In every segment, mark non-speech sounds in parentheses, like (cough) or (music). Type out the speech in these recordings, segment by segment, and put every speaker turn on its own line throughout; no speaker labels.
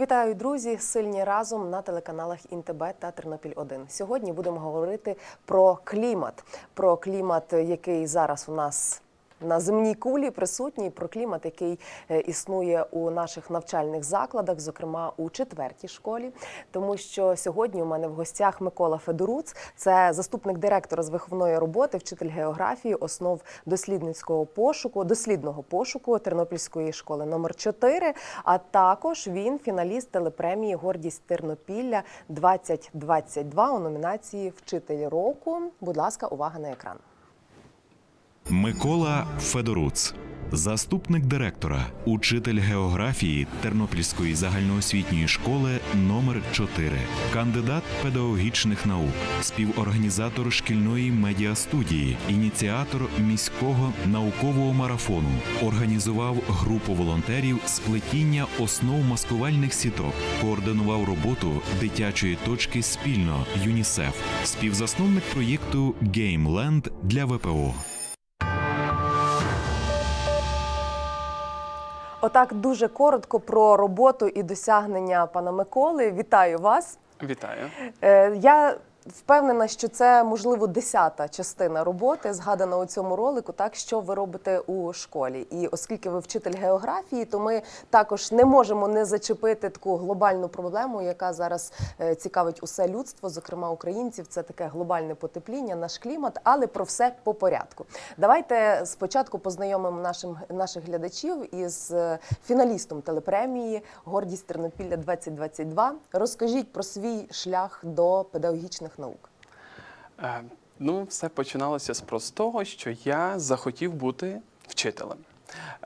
Вітаю, друзі! Сильні разом на телеканалах Інтеб та Тернопіль 1 Сьогодні будемо говорити про клімат, про клімат, який зараз у нас. На земній кулі присутній про клімат, який е, існує у наших навчальних закладах, зокрема у четвертій школі. Тому що сьогодні у мене в гостях Микола Федоруц, це заступник директора з виховної роботи, вчитель географії, основ дослідницького пошуку, дослідного пошуку Тернопільської школи номер 4 А також він фіналіст телепремії Гордість Тернопілля 2022 у номінації Вчитель року. Будь ласка, увага на екран.
Микола Федоруц, заступник директора, учитель географії Тернопільської загальноосвітньої школи номер 4 кандидат педагогічних наук, співорганізатор шкільної медіастудії, ініціатор міського наукового марафону, організував групу волонтерів з плетіння основ маскувальних сіток, координував роботу дитячої точки спільно ЮНІСЕФ, співзасновник проєкту Геймленд для ВПО.
Отак дуже коротко про роботу і досягнення пана Миколи. Вітаю вас.
Вітаю.
Е, Я впевнена, що це можливо десята частина роботи, згадана у цьому ролику, так що ви робите у школі. І оскільки ви вчитель географії, то ми також не можемо не зачепити таку глобальну проблему, яка зараз е, цікавить усе людство, зокрема українців. Це таке глобальне потепління, наш клімат, але про все по порядку. Давайте спочатку познайомимо нашим наших глядачів із е, фіналістом телепремії Гордість Тернопілля 2022 Розкажіть про свій шлях до педагогічних наук.
Е, Ну, все починалося з простого, що я захотів бути вчителем.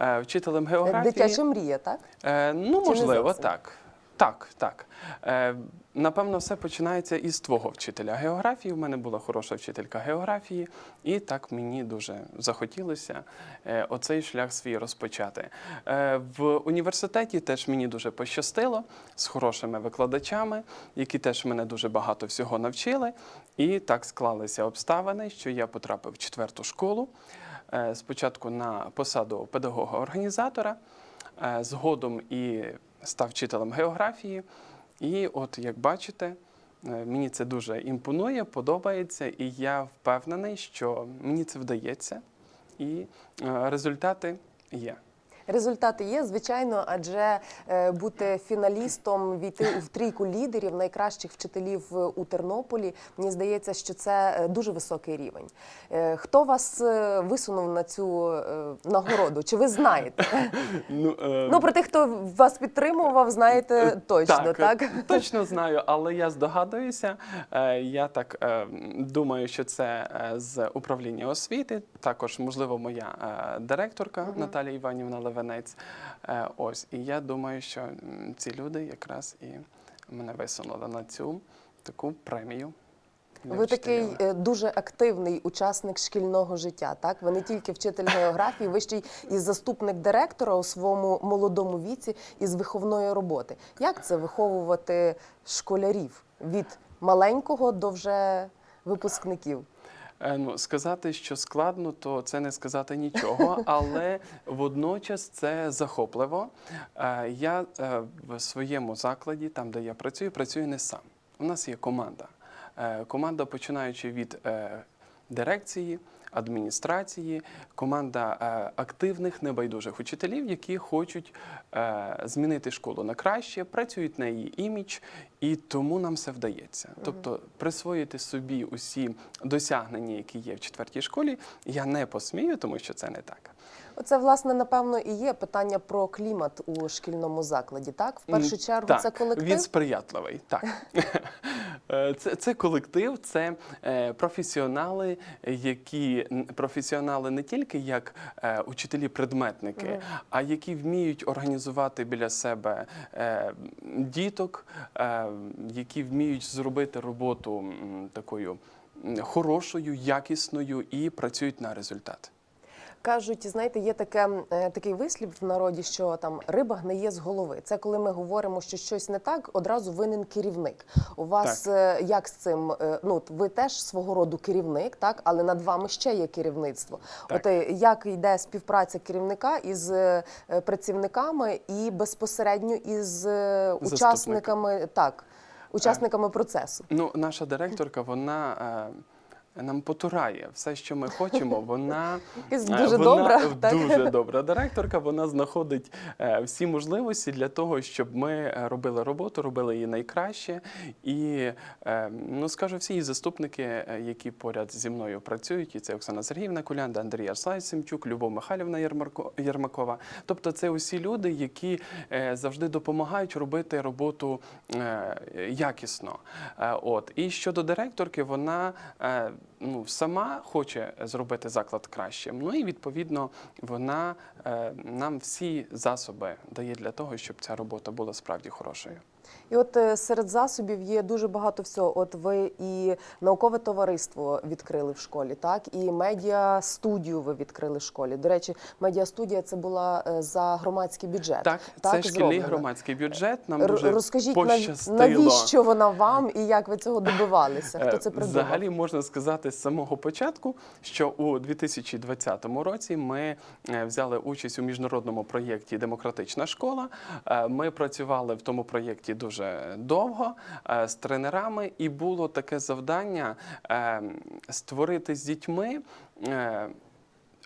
Е, Вчителем географії.
Дитяча мрія, так?
Е, ну,
Чи
можливо, так. Так, так. Е, напевно, все починається із твого вчителя географії. У мене була хороша вчителька географії, і так мені дуже захотілося е, оцей шлях свій розпочати. Е, в університеті теж мені дуже пощастило з хорошими викладачами, які теж мене дуже багато всього навчили. І так склалися обставини, що я потрапив в четверту школу. Е, спочатку на посаду педагога-організатора, е, згодом і став вчителем географії. І от як бачите, е, мені це дуже імпонує, подобається, і я впевнений, що мені це вдається, і е, результати є.
Результати є, звичайно, адже е, бути фіналістом, війти в трійку лідерів найкращих вчителів е, у Тернополі. Мені здається, що це е, дуже високий рівень. Хто вас висунув на цю нагороду? Чи ви знаєте? (laughs)
Ну, е,
Ну про тих, хто вас підтримував, знаєте точно, так?
е, Точно знаю, але я здогадуюся. Я так думаю, що це з управління освіти. Також, можливо, моя директорка Наталія Іванівна Левенець. Е, Ось, і я думаю, що ці люди якраз і мене висунули на цю таку премію.
Ви такий е, дуже активний учасник шкільного життя. Так, ви не тільки вчитель географії, ви ще й і заступник директора у своєму молодому віці із виховної роботи. Як це виховувати школярів від маленького до вже випускників?
Е, Ну, сказати, що складно, то це не сказати нічого, (laughs) але водночас це захопливо. Е, Я е, в своєму закладі, там де я працюю, працюю не сам. У нас є команда. Команда, починаючи від дирекції, адміністрації, команда е, активних небайдужих учителів, які хочуть е, змінити школу на краще, працюють на її імідж, і тому нам все вдається. Тобто присвоїти собі усі досягнення, які є в четвертій школі, я не посмію, тому що це не так.
Оце, власне, напевно, і є питання про клімат у шкільному закладі. Так, в першу чергу,
так,
це колектив.
Він сприятливий. Так. (laughs) Е, Це, це колектив, це е, професіонали, які професіонали не тільки як е, учителі-предметники, а які вміють організувати біля себе діток, які вміють зробити роботу такою хорошою, якісною і працюють на результат.
Кажуть, знаєте, є таке, е, такий вислів в народі, що там риба гниє з голови. Це коли ми говоримо, що щось не так, одразу винен керівник. У вас е, як з цим? е, Ну, ви теж свого роду керівник, так, але над вами ще є керівництво.
Так.
От як йде співпраця керівника із працівниками і безпосередньо із е, учасниками, так, учасниками процесу?
Ну, наша директорка, вона. е, Нам потурає все, що ми хочемо. Вона (laughs) е,
дуже
вона
добра, так?
добра директорка. Вона знаходить е, всі можливості для того, щоб ми е, робили роботу, робили її найкраще. І ну скажу, всі її заступники, які поряд зі мною працюють, і це Оксана Сергіївна Кулянда, Андрій Арслай Семчук, Любов Михайлівна Єрмакова. Тобто, це усі люди, які завжди допомагають робити роботу якісно. От і щодо директорки, вона ну сама хоче зробити заклад кращим. Ну і відповідно вона е, нам всі засоби дає для того, щоб ця робота була справді хорошою.
І от е, серед засобів є дуже багато всього. От ви і наукове товариство відкрили в школі, так і медіа студію ви відкрили в школі. До речі, медіа студія це була е, за громадський бюджет.
Так, це шкільний громадський бюджет. Нам
Р-
дуже
Розкажіть,
пощастило.
навіщо вона вам і як ви цього добивалися? Хто
Е,
це придумав?
Взагалі можна сказати з самого початку, що у 2020 році ми взяли участь у міжнародному проєкті Демократична школа. Ми працювали в тому проєкті дуже довго е, з тренерами, і було таке завдання е, створити з дітьми.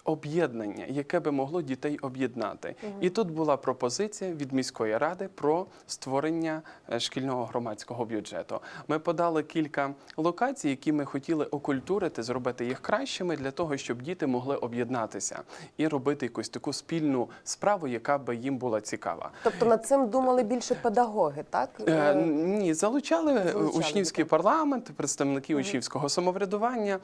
Е, Об'єднання, яке би могло дітей об'єднати, і тут була пропозиція від міської ради про створення е, шкільного громадського бюджету. Ми подали кілька локацій, які ми хотіли окультурити, зробити їх кращими для того, щоб діти могли об'єднатися і робити якусь таку спільну справу, яка би їм була цікава.
Тобто над цим думали більше педагоги, так?
Е, Ні, залучали, е,
Залучали
учнівський
дітей.
парламент, представники учнівського самоврядування,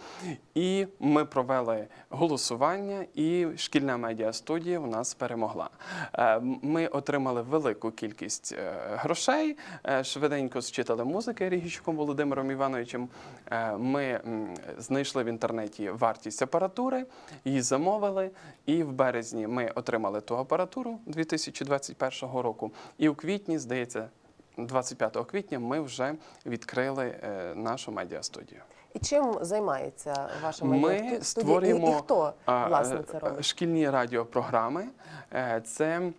і ми провели голосування, і шкільна медіастудія у нас перемогла. Е, Ми отримали велику кількість е, грошей. е, Швиденько з вчителем музики Рігічуком Володимиром Івановичем. Ми знайшли в інтернеті вартість апаратури, її замовили. І в березні ми отримали ту апаратуру 2021 року. І у квітні, здається, 25 квітня ми вже відкрили нашу медіастудію.
І чим займається ваша
Ми
медіа
створюємо
І, і хто власне
е,
це робить?
шкільні радіопрограми. Е, Це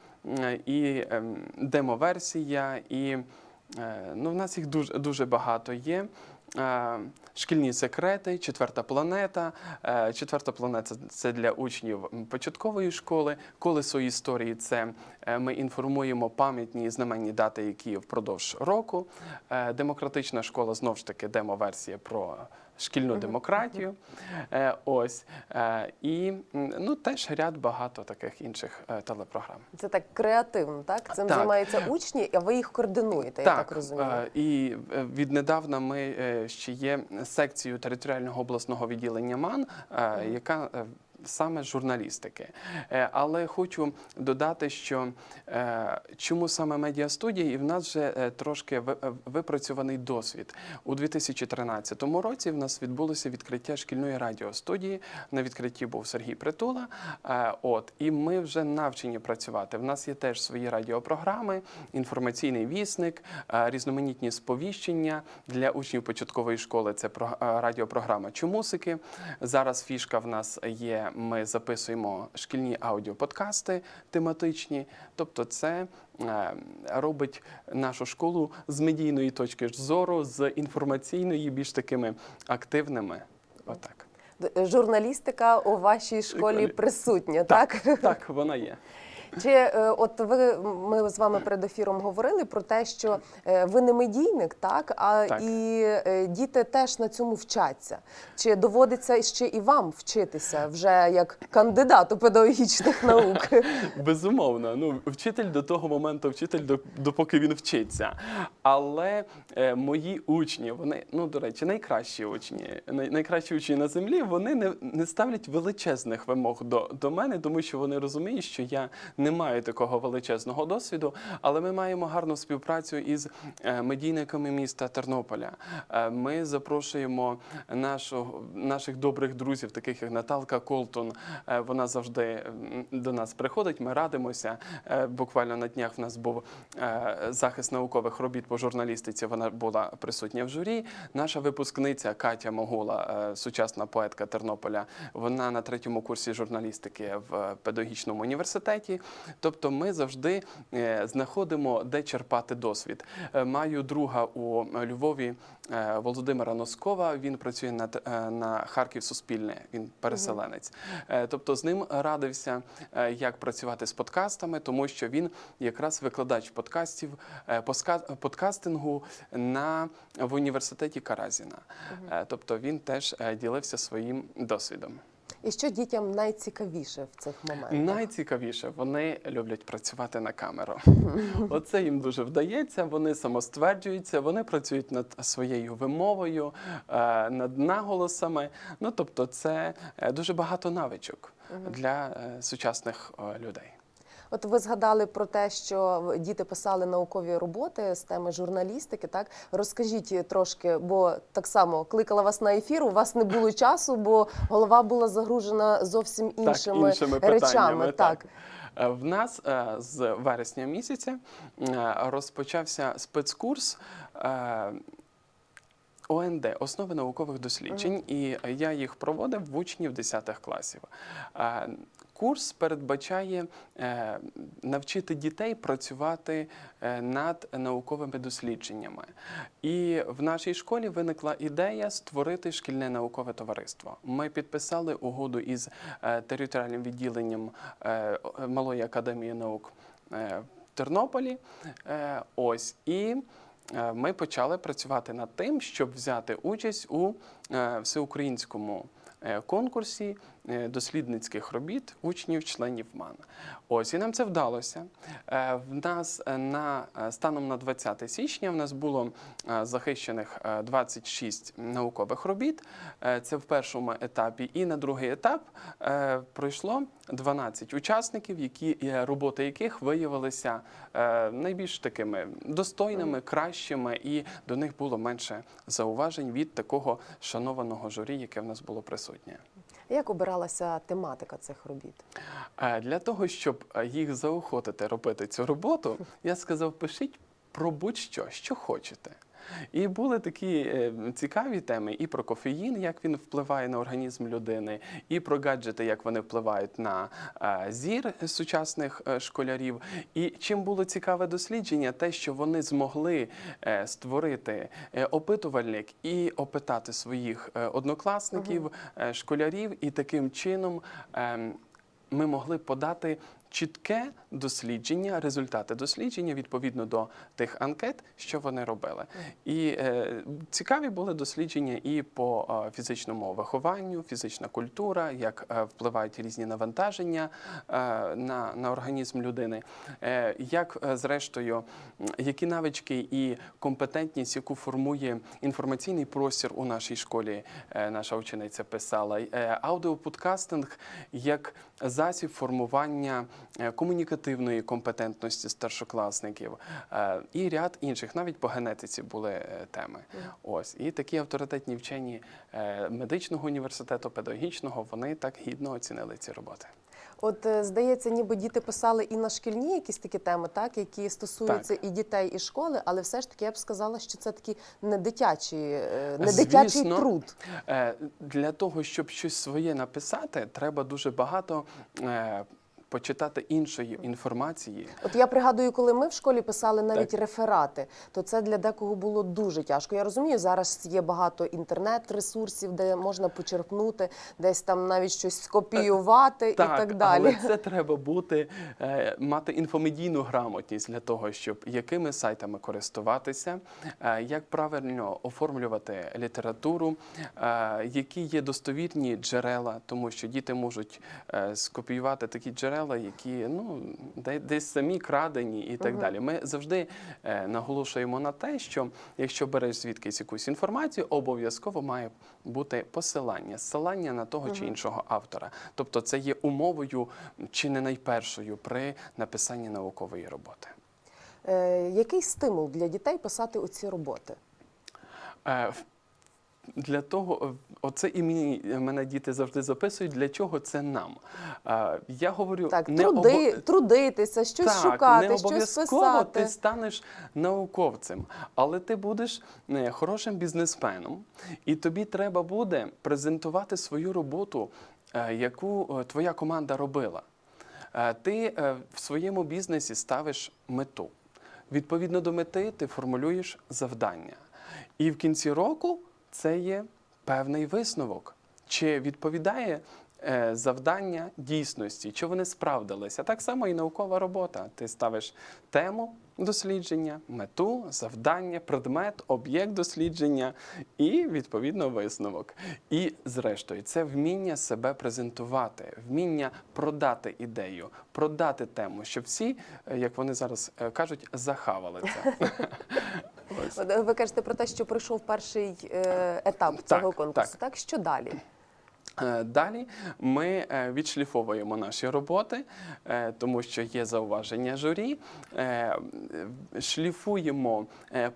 і ем, демоверсія, і е, ну, в нас їх дуже, дуже багато є. Е, Шкільні секрети, четверта планета. Е, Четверта планета це для учнів початкової школи. Колесо історії це е, ми інформуємо пам'ятні і знаменні дати, які впродовж року. Е, Демократична школа знову ж таки демо-версія про шкільну демократію. Е, Ось Е, і ну теж ряд багато таких інших е, телепрограм.
Це так креативно, так? Цим
Так.
займаються учні, а ви їх координуєте, я так розумію.
і віднедавна ми ще є секцією територіального обласного відділення МАН, яка Саме журналістики, Е, але хочу додати, що е, чому саме медіастудія, і в нас вже е, трошки ви- випрацьований досвід. У 2013 році в нас відбулося відкриття шкільної радіостудії. На відкритті був Сергій Притула. От і ми вже навчені працювати. В нас є теж свої радіопрограми, інформаційний вісник, різноманітні сповіщення для учнів початкової школи. Це про- радіопрограма Чомусики. Зараз фішка в нас є. Ми записуємо шкільні аудіоподкасти тематичні. Тобто, це е, робить нашу школу з медійної точки зору, з інформаційної, більш такими активними. Отак.
Журналістика у вашій школі
присутня,
присутня, так?
Так, вона є.
Чи е, от ви ми з вами перед ефіром говорили про те, що е, ви не медійник, так а
Так.
і е, діти теж на цьому вчаться. Чи доводиться ще і вам вчитися вже як кандидату педагогічних наук? (laughs)
Безумовно, ну вчитель до того моменту, вчитель до- допоки він вчиться. Але е, мої учні, вони, ну до речі, найкращі учні, най, найкращі учні на землі, вони не, не ставлять величезних вимог до, до мене, тому що вони розуміють, що я не мають такого величезного досвіду, але ми маємо гарну співпрацю із е, медійниками міста Тернополя. Е, Ми запрошуємо нашу, наших добрих друзів, таких як Наталка Колтон. Е, Вона завжди до нас приходить. Ми радимося. Буквально на днях в нас був захист наукових робіт по журналістиці. Вона була присутня в журі. Наша випускниця Катя Могула, е, сучасна поетка Тернополя. Вона на третьому курсі журналістики в педагогічному університеті. Тобто, ми завжди е, знаходимо, де черпати досвід. Е, Маю друга у Львові е, Володимира Носкова. Він працює на, на Харків Суспільне. Він переселенець. Тобто з ним радився, як працювати з подкастами, тому що він якраз викладач подкастів, подкастингу на в університеті Каразіна. Тобто він теж ділився своїм досвідом.
І що дітям найцікавіше в цих моментах?
Найцікавіше, вони люблять працювати на камеру. (laughs) Оце їм дуже вдається. Вони самостверджуються, вони працюють над своєю вимовою, е, над наголосами. Ну тобто, це е, дуже багато навичок для е, сучасних людей.
От ви згадали про те, що діти писали наукові роботи з теми журналістики. Так розкажіть трошки, бо так само кликала вас на ефір. У вас не було часу, бо голова була загружена зовсім іншими,
так, іншими
речами.
питаннями.
Так.
Е, В нас е, з вересня місяця е, розпочався спецкурс. ОНД основи наукових досліджень, і я їх проводив в учнів 10 класів. Курс передбачає е, навчити дітей працювати е, над науковими дослідженнями. І в нашій школі виникла ідея створити шкільне наукове товариство. Ми підписали угоду із е, територіальним відділенням Малої академії наук в Тернополі. Ось і. Е, Ми почали працювати над тим, щоб взяти участь у е, всеукраїнському е, конкурсі дослідницьких робіт учнів-членів МАН. Ось і нам це вдалося. Е, В нас е, на е, станом на 20 січня в нас було е, захищених е, 26 наукових робіт. Е, Це в першому етапі. І на другий етап е, пройшло 12 учасників, які е, роботи яких виявилися е, найбільш такими достойними, кращими, і до них було менше зауважень від такого шанованого журі, яке в нас було присутнє.
Як обиралася тематика цих робіт?
Е, Для того, щоб е, їх заохотити робити цю роботу, я сказав: пишіть про будь-що, що хочете. І були такі е, цікаві теми і про кофеїн, як він впливає на організм людини, і про гаджети, як вони впливають на е, зір сучасних е, школярів. І чим було цікаве дослідження, те, що вони змогли створити опитувальник і опитати своїх однокласників, школярів, і таким чином. ем, ми могли подати чітке дослідження, результати дослідження відповідно до тих анкет, що вони робили. І е, цікаві були дослідження і по е, фізичному вихованню, фізична культура, як е, впливають різні навантаження е, на, на організм людини, е, як е, зрештою, які навички і компетентність, яку формує інформаційний простір у нашій школі, е, наша учениця писала, Е, аудіоподкастинг як засіб формування комунікативної компетентності старшокласників е, і ряд інших, навіть по генетиці були е, теми. Ось і такі авторитетні вчені е, медичного університету, педагогічного, вони так гідно оцінили ці роботи.
От е, здається, ніби діти писали і на шкільні якісь такі теми, так які стосуються і дітей, і школи, але все ж таки я б сказала, що це такі не дитячі, е, не дитячий
Звісно.
труд.
Е, Для того, щоб щось своє написати, треба дуже багато е, почитати іншої інформації.
От я пригадую, коли ми в школі писали навіть реферати, то це для декого було дуже тяжко. Я розумію, зараз є багато інтернет-ресурсів, де можна почерпнути, десь там навіть щось скопіювати і так далі.
Але це треба бути, е, мати інфомедійну грамотність для того, щоб якими сайтами користуватися, е, як правильно оформлювати літературу, е, які є достовірні джерела, тому що діти можуть скопіювати такі джерела. Джерела, які ну десь самі крадені і так далі. Ми завжди е, наголошуємо на те, що якщо береш звідкись якусь інформацію, обов'язково має бути посилання, ссилання на того чи іншого автора. Тобто, це є умовою чи не найпершою при написанні наукової роботи.
Е, який стимул для дітей писати оці роботи?
Е, в- Для того, е, оце і мені, мене діти завжди записують, для чого це нам. Е, Я говорю,
Так,
не
труди,
обо-
трудитися, щось
так,
шукати,
не
щось
обов'язково
писати.
ти станеш науковцем, але ти будеш е, хорошим бізнесменом, і тобі треба буде презентувати свою роботу, е, яку е, твоя команда робила. Е, Ти е, в своєму бізнесі ставиш мету. Відповідно до мети, ти формулюєш завдання. І в кінці року це є певний висновок. Чи відповідає е, завдання дійсності, чи вони справдилися? Так само і наукова робота. Ти ставиш тему дослідження, мету, завдання, предмет, об'єкт дослідження і відповідно висновок. І зрештою, це вміння себе презентувати, вміння продати ідею, продати тему, щоб всі, е, як вони зараз е, кажуть, захавали це. (laughs)
От, е, Ви кажете про те, що пройшов перший е, етап
Так,
цього конкурсу.
так.
Так, що далі?
Е, Далі ми відшліфовуємо наші роботи, тому що є зауваження журі. Шліфуємо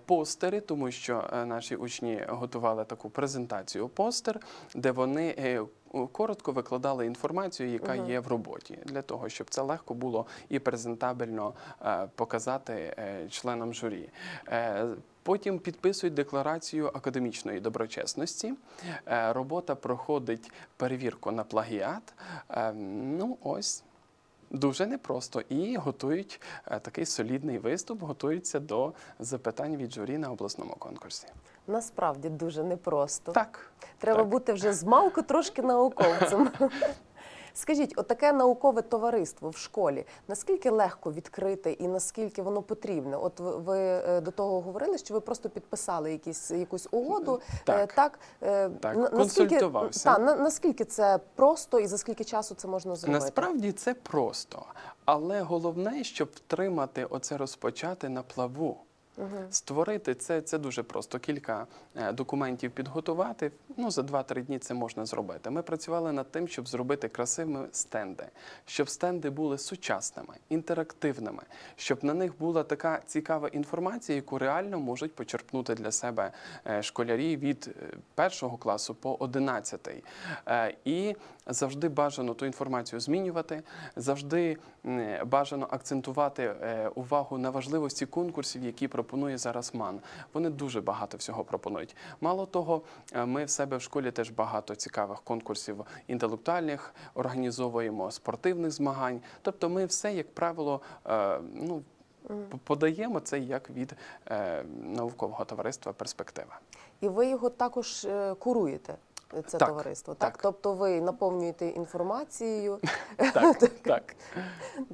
постери, тому що наші учні готували таку презентацію постер, де вони коротко викладали інформацію, яка є в роботі, для того, щоб це легко було і презентабельно показати членам журі. Потім підписують декларацію академічної доброчесності. Е, Робота проходить перевірку на плагіат. Е, Ну, ось. Дуже непросто і готують е, такий солідний виступ, готуються до запитань від журі на обласному конкурсі.
Насправді дуже непросто.
Так,
Треба
так.
бути вже з малку трошки науковцем. (laughs) Скажіть, отаке наукове товариство в школі наскільки легко відкрити і наскільки воно потрібне? От ви, е, до того говорили, що ви просто підписали якісь якусь угоду.
Так.
Е, так, е,
Так,
на-
консультувався.
Та, на, наскільки це просто і за скільки часу це можна зробити?
Насправді це просто, але головне, щоб втримати оце розпочати на плаву. Створити це, це дуже просто. Кілька е, документів підготувати. Ну за 2-3 дні це можна зробити. Ми працювали над тим, щоб зробити красивими стенди, щоб стенди були сучасними, інтерактивними, щоб на них була така цікава інформація, яку реально можуть почерпнути для себе е, школярі від е, першого класу по одинадцятий. І завжди бажано ту інформацію змінювати, завжди бажано акцентувати е, увагу на важливості конкурсів, які пропонує зараз МАН. Вони дуже багато всього пропонують. Мало того, е, ми в себе в школі теж багато цікавих конкурсів інтелектуальних організовуємо, спортивних змагань. Тобто, ми все, як правило, е, ну. Подаємо це як від наукового товариства перспектива.
І ви його також куруєте. Це
Так,
товариство, так?
так.
Тобто ви наповнюєте інформацією, (laughs) (laughs)
Так, так.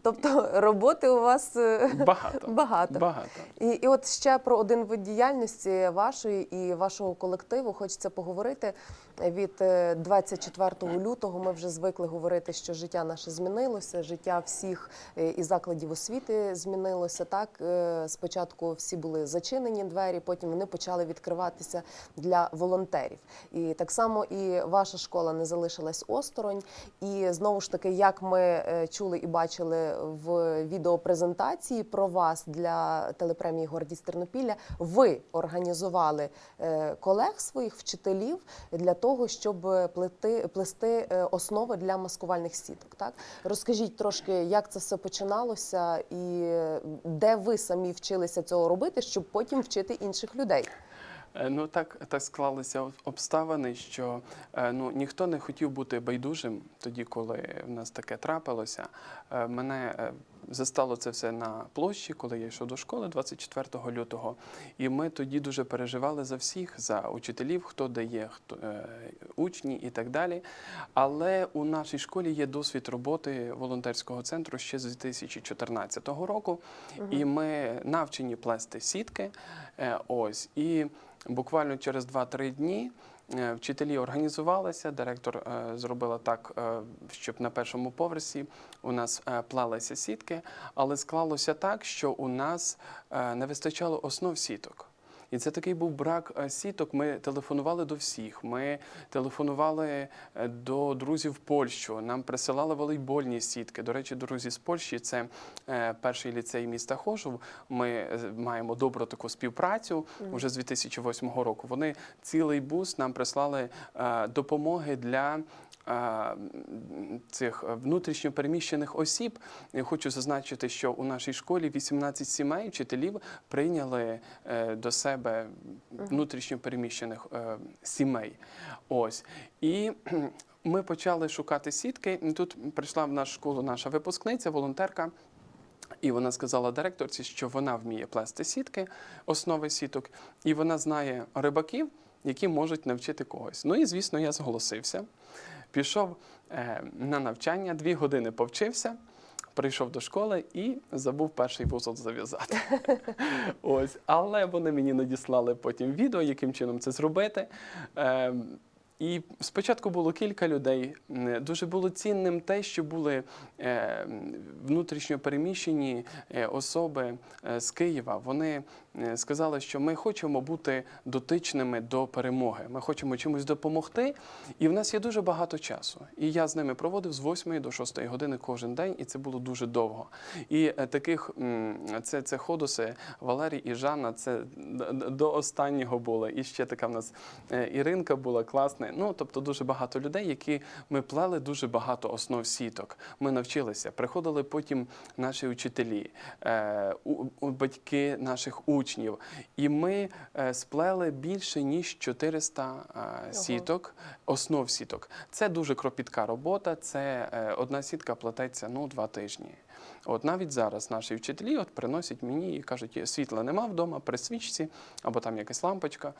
тобто роботи у вас е,
Багато. (laughs)
Багато.
Багато.
І, і от ще про один вид діяльності вашої і вашого колективу хочеться поговорити. Від е, 24 лютого ми вже звикли говорити, що життя наше змінилося, життя всіх е, і закладів освіти змінилося. Так Е, спочатку всі були зачинені двері, потім вони почали відкриватися для волонтерів. І так само і ваша школа не залишилась осторонь. І знову ж таки, як ми е, чули і бачили в відеопрезентації про вас для телепремії Гордість Тернопілля, ви організували е, колег своїх вчителів для того, щоб плести, плести е, основи для маскувальних сіток. Так розкажіть трошки, як це все починалося, і де ви самі вчилися цього робити, щоб потім вчити інших людей.
Е, Ну так, так склалися обставини, що е, ну ніхто не хотів бути байдужим тоді, коли в нас таке трапилося. Е, Мене застало це все на площі, коли я йшов до школи 24 лютого. І ми тоді дуже переживали за всіх, за учителів, хто де є, хто учні і так далі. Але у нашій школі є досвід роботи волонтерського центру ще з 2014 року, і ми навчені плести сітки. Ось і буквально через 2-3 дні е, вчителі організувалися. Директор е, зробила так, е, щоб на першому поверсі у нас плалися сітки, але склалося так, що у нас не вистачало основ сіток. І це такий був брак е, сіток. Ми телефонували до всіх. Ми телефонували е, до друзів в Польщу. Нам присилали волейбольні сітки. До речі, друзі з Польщі це е, перший ліцей міста Хошув. Ми маємо добру таку співпрацю вже з 2008 року. Вони цілий бус нам прислали допомоги для. Е, Цих е, внутрішньо переміщених осіб я хочу зазначити, що у нашій школі 18 сімей вчителів прийняли е, до себе внутрішньо переміщених е, сімей. Ось і (clears throat) ми почали шукати сітки. Тут прийшла в нашу школу наша випускниця, волонтерка. І вона сказала директорці, що вона вміє плести сітки, основи сіток, і вона знає рибаків, які можуть навчити когось. Ну і звісно, я зголосився. Пішов е, на навчання, дві години повчився, прийшов до школи і забув перший вузол зав'язати. (laughs) Ось, але вони мені надіслали потім відео, яким чином це зробити. Е, і спочатку було кілька людей. Дуже було цінним те, що були е, внутрішньо переміщені е, особи е, з Києва. Вони е, сказали, що ми хочемо бути дотичними до перемоги. Ми хочемо чимось допомогти. І в нас є дуже багато часу. І я з ними проводив з 8 до 6 години кожен день, і це було дуже довго. І е, таких це, це ходоси Валерій і Жанна. Це до останнього було. І ще така в нас е, Іринка була класна. Ну тобто дуже багато людей, які ми плели дуже багато основ сіток. Ми навчилися. Приходили потім наші учителі, е, батьки наших учнів, і ми е, сплели більше ніж 400 е, сіток, основ сіток. Це дуже кропітка робота. Це е, одна сітка плететься ну два тижні. От навіть зараз наші вчителі от приносять мені і кажуть, світла нема вдома, при свічці або там якась лампочка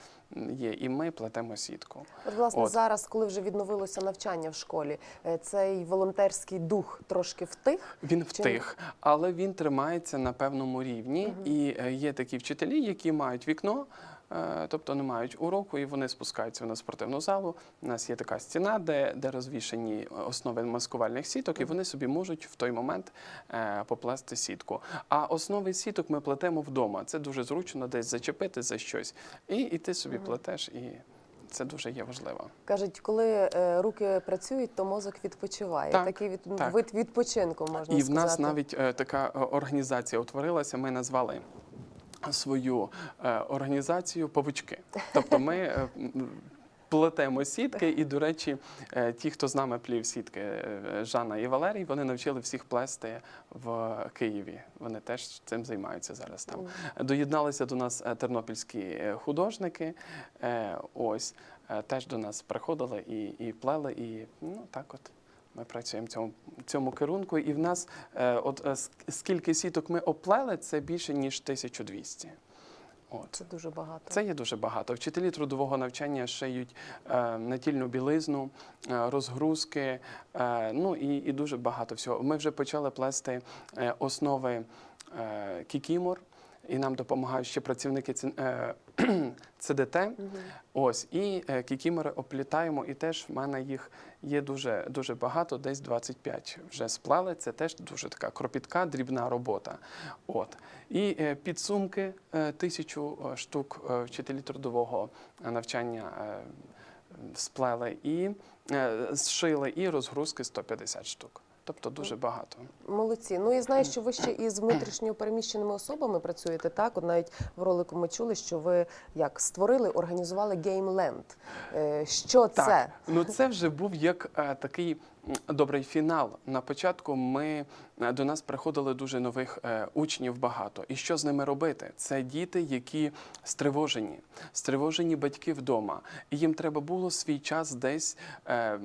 є, і ми плетемо сітку.
От, власне,
От.
зараз, коли вже відновилося навчання в школі, е, цей волонтерський дух трошки втих.
Він
Чи-
втих, але він тримається на певному рівні. І е, є такі вчителі, які мають вікно. Е, Тобто не мають уроку, і вони спускаються на спортивну залу. У нас є така стіна, де, де розвішені основи маскувальних сіток, і вони собі можуть в той момент е, поплести сітку. А основи сіток ми плетемо вдома. Це дуже зручно десь зачепити за щось. І, і ти собі плетеш, і це дуже є важливо.
Кажуть, коли е, руки працюють, то мозок відпочиває.
Так,
Такий від,
так.
вид відпочинку можна
І в нас навіть така організація утворилася. Ми назвали свою е, організацію павучки. Тобто ми. е, Плетемо сітки, і, до речі, е, ті, хто з нами плів сітки, Жанна і Валерій, вони навчили всіх плести в Києві. Вони теж цим займаються зараз там. Доєдналися до нас тернопільські художники. Ось теж до нас приходили і, і плели, і ну так от. Ми працюємо в цьому, цьому керунку, і в нас е, от е, скільки сіток ми оплели, це більше ніж 1200. От.
Це дуже багато.
Це є дуже багато. Вчителі трудового навчання шиють е, натільну білизну, е, розгрузки, е, ну і, і дуже багато всього. Ми вже почали плести е, основи е, кікімор, і нам допомагають ще працівники ці- е, (clears throat) ЦДТ. Ось і е, кікімори оплітаємо, і теж в мене їх є дуже дуже багато, десь 25 вже сплели. Це теж дуже така кропітка, дрібна робота. От і е, підсумки е, тисячу штук вчителі трудового навчання сплели і зшили, і розгрузки 150 штук. Тобто дуже багато.
Молодці. Ну я знаю, що ви ще із внутрішньо переміщеними особами працюєте. Так, от навіть в ролику ми чули, що ви як створили, організували геймленд. Що це?
Так, ну це вже був як е, такий добрий фінал. На початку ми е, до нас приходили дуже нових е, учнів багато. І що з ними робити? Це діти, які стривожені, стривожені батьки вдома. І їм треба було свій час десь е,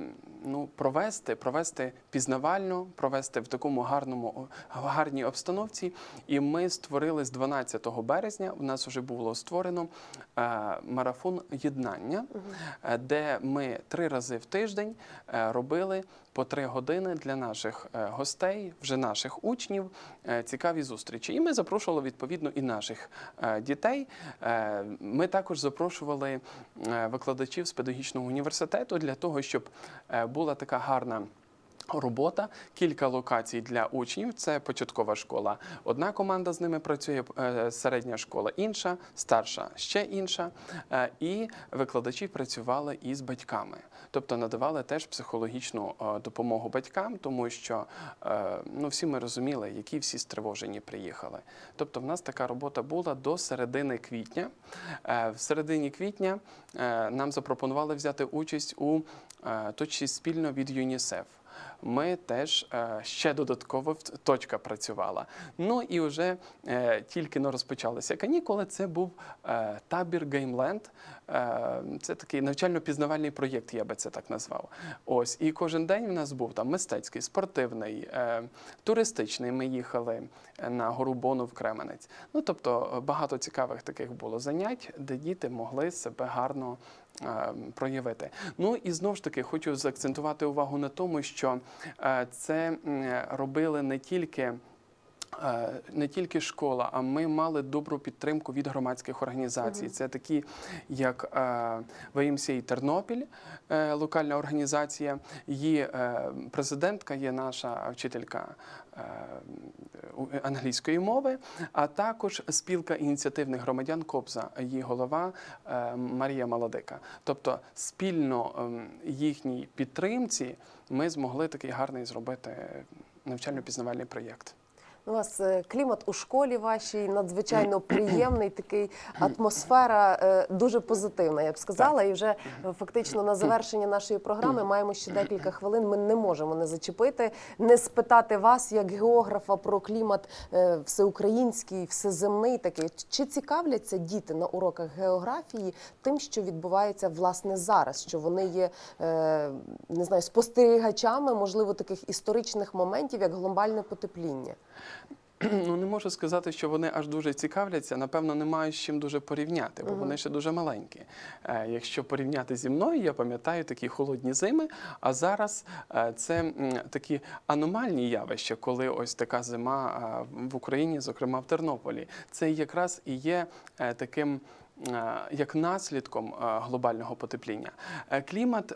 ну, провести, провести пізнавально, провести в такому гарному гарній обстановці. І ми створили з 12 березня. У нас вже було створено марафон єднання, де ми три рази в тиждень робили по три години для наших е, гостей, вже наших учнів, е, цікаві зустрічі. І ми запрошували відповідно і наших е, дітей. Ми також запрошували викладачів з педагогічного університету для того, щоб була така гарна. Робота, кілька локацій для учнів. Це початкова школа. Одна команда з ними працює, е, середня школа інша, старша ще інша. Е, І викладачі працювали із батьками, тобто надавали теж психологічну е, допомогу батькам, тому що ну, всі ми розуміли, які всі стривожені приїхали. Тобто, в нас така робота була до середини квітня. В середині квітня нам запропонували взяти участь у точці спільно від ЮНІСЕФ ми теж е, ще додатково точка працювала. Ну і вже е, тільки но розпочалися канікули. Це був е, табір Геймленд. Це такий навчально-пізнавальний проєкт, я би це так назвав. Ось і кожен день в нас був там мистецький, спортивний, туристичний. Ми їхали на гору Бону в Кременець. Ну тобто багато цікавих таких було занять, де діти могли себе гарно проявити. Ну і знову ж таки хочу заакцентувати увагу на тому, що е, це робили не тільки. Е, Не тільки школа, а ми мали добру підтримку від громадських організацій. Це такі, як е, ВМСА Тернопіль, е, локальна організація. Її президентка є наша вчителька англійської мови, а також спілка ініціативних громадян Кобза, її голова Марія Молодика. Тобто спільно ем, їхній підтримці ми змогли такий гарний зробити навчально-пізнавальний проєкт.
У вас е, клімат у школі вашій надзвичайно (clears throat) приємний, такий атмосфера е, дуже позитивна, я б сказала. І вже е, фактично на завершення нашої програми маємо ще декілька хвилин. Ми не можемо не зачепити, не спитати вас, як географа, про клімат всеукраїнський, всеземний такий. Чи цікавляться діти на уроках географії тим, що відбувається власне зараз? Що вони є не знаю, спостерігачами, можливо, таких історичних моментів, як глобальне потепління? (clears throat)
Ну не можу сказати, що вони аж дуже цікавляться. Напевно, немає з чим дуже порівняти, бо вони ще дуже маленькі. Е, якщо порівняти зі мною, я пам'ятаю такі холодні зими. А зараз е, це такі аномальні явища, коли ось така зима е, в Україні, зокрема в Тернополі. Це якраз і є е, таким. Е, Як наслідком е, глобального потепління, Е, клімат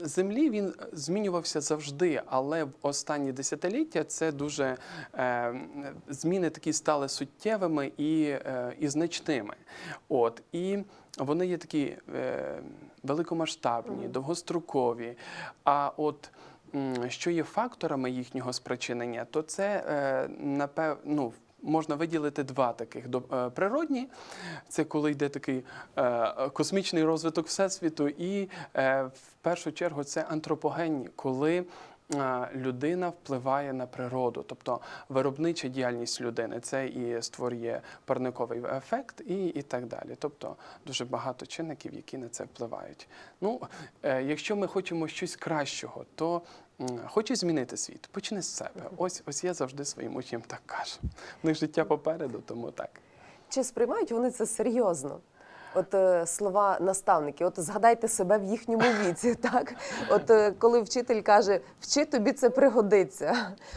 землі він змінювався завжди, але в останні десятиліття це дуже зміни такі стали суттєвими і, і значними. От і вони є такі великомасштабні, довгострокові. А от що є факторами їхнього спричинення, то це е, напев, ну, Можна виділити два таких е, природні. Це коли йде такий е, космічний розвиток всесвіту, і е, в першу чергу це антропогенні, коли людина впливає на природу, тобто виробнича діяльність людини. Це і створює парниковий ефект, і, і так далі. Тобто дуже багато чинників, які на це впливають. Ну, е, якщо ми хочемо щось кращого, то Хочеш змінити світ, почни з себе. Ось ось я завжди своїм учням так кажу. В них життя попереду, тому так.
Чи сприймають вони це серйозно? От е, слова наставники, от згадайте себе в їхньому віці, (laughs) так? От е, коли вчитель каже, вчи тобі це пригодиться.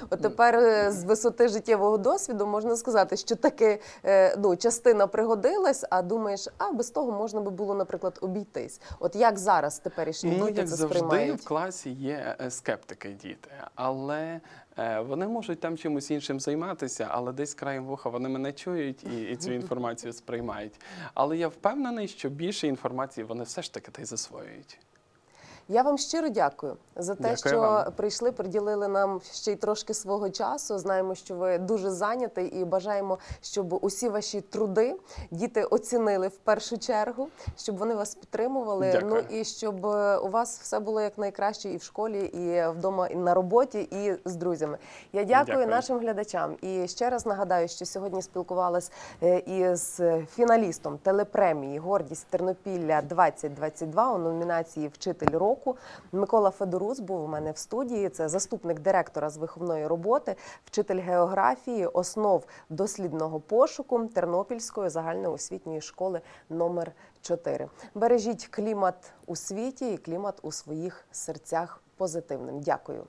От тепер е, з висоти життєвого досвіду можна сказати, що таки е, ну, частина пригодилась, а думаєш, а без того можна би було, наприклад, обійтись. От як зараз теперішні
Ну,
діти
як
це
завжди,
сприймають?
в класі є скептики діти, але вони можуть там чимось іншим займатися, але десь краєм вуха вони мене чують і, і цю (laughs) інформацію сприймають. Але я впевнений, що більше інформації вони все ж таки та й засвоюють.
Я вам щиро дякую за те,
Дякую
що
вам.
прийшли, приділили нам ще й трошки свого часу. Знаємо, що ви дуже зайняті, і бажаємо, щоб усі ваші труди діти оцінили в першу чергу, щоб вони вас підтримували.
Дякую.
Ну і щоб е, у вас все було як найкраще і в школі, і вдома, і на роботі, і з друзями. Я дякую,
Дякую.
нашим глядачам. І ще раз нагадаю, що сьогодні спілкувалась е, із фіналістом телепремії Гордість Тернопілля 2022 у номінації Вчитель року. Микола Федорус був у мене в студії. Це заступник директора з виховної роботи, вчитель географії, основ дослідного пошуку Тернопільської загальноосвітньої школи номер 4 Бережіть клімат у світі і клімат у своїх серцях позитивним. Дякую.